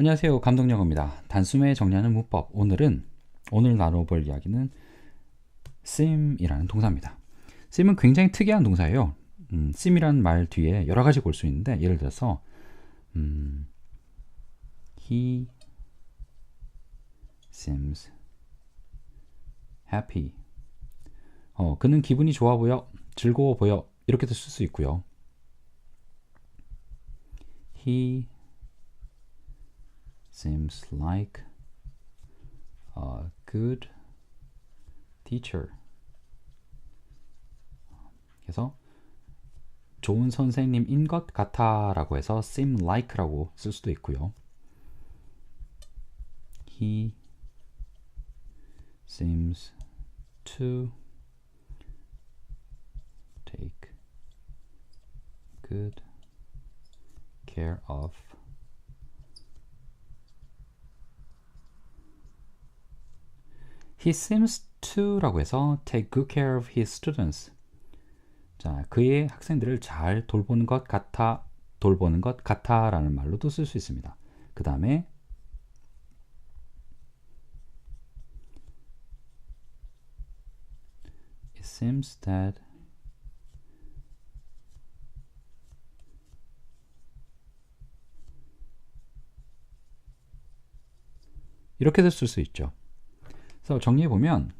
안녕하세요. 감독 영어입니다. 단숨에 정리하는 문법. 오늘은 오늘 나눠볼 이야기는 sim이라는 동사입니다. sim은 굉장히 특이한 동사예요. 음, sim이라는 말 뒤에 여러 가지 볼 수 있는데 예를 들어서 음, he seems happy. 어, 그는 기분이 좋아 보여, 즐거워 보여 이렇게도 쓸 수 있고요. He seems like a good teacher. 그래서 좋은 선생님인 것 같아 라고 해서 seem like라고 쓸 수도 있고요. He seems to take good care of He seems to라고 해서 take good care of his students. 자, 그의 학생들을 잘 돌보는 것 같아, 돌보는 것 같아라는 말로도 쓸 수 있습니다. 그 다음에 It seems that 이렇게도 쓸 수 있죠. 그래서 정리해 보면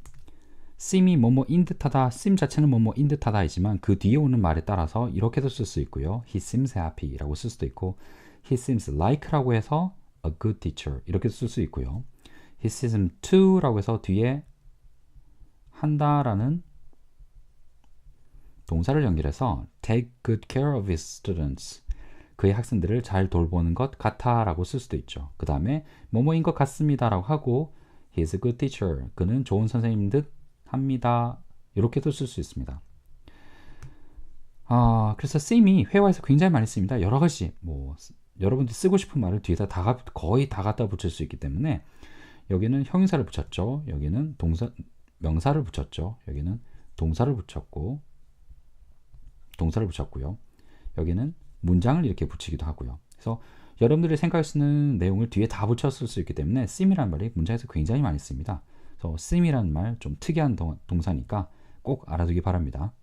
sim이 뭐뭐인 듯하다, sim 자체는 뭐뭐인 듯하다이지만 그 뒤에 오는 말에 따라서 이렇게도 쓸 수 있고요. He seems happy라고 쓸 수도 있고, He seems like라고 해서 a good teacher 이렇게 쓸 수 있고요. He seems to라고 해서 뒤에 한다라는 동사를 연결해서 take good care of his students 그의 학생들을 잘 돌보는 것 같아라고 쓸 수도 있죠. 그 다음에 뭐뭐인 것 같습니다라고 하고 He's a good teacher. 그는 좋은 선생님 듯 합니다. 이렇게도 쓸 수 있습니다. 아, 그래서 쌤이 회화에서 굉장히 많이 씁니다. 여러 가지 뭐 여러분들이 쓰고 싶은 말을 뒤에다 다 거의 다 갖다 붙일 수 있기 때문에 여기는 형용사를 붙였죠. 여기는 동사 명사를 붙였죠. 여기는 동사를 붙였고 동사를 붙였고요. 여기는 문장을 이렇게 붙이기도 하고요. 그래서 여러분들이 생각할 수 있는 내용을 뒤에 다 붙였을 수 있기 때문에 sim이라는 말이 문장에서 굉장히 많이 씁니다. 그래서 sim이라는 말 좀 특이한 동, 동사니까 꼭 알아두기 바랍니다.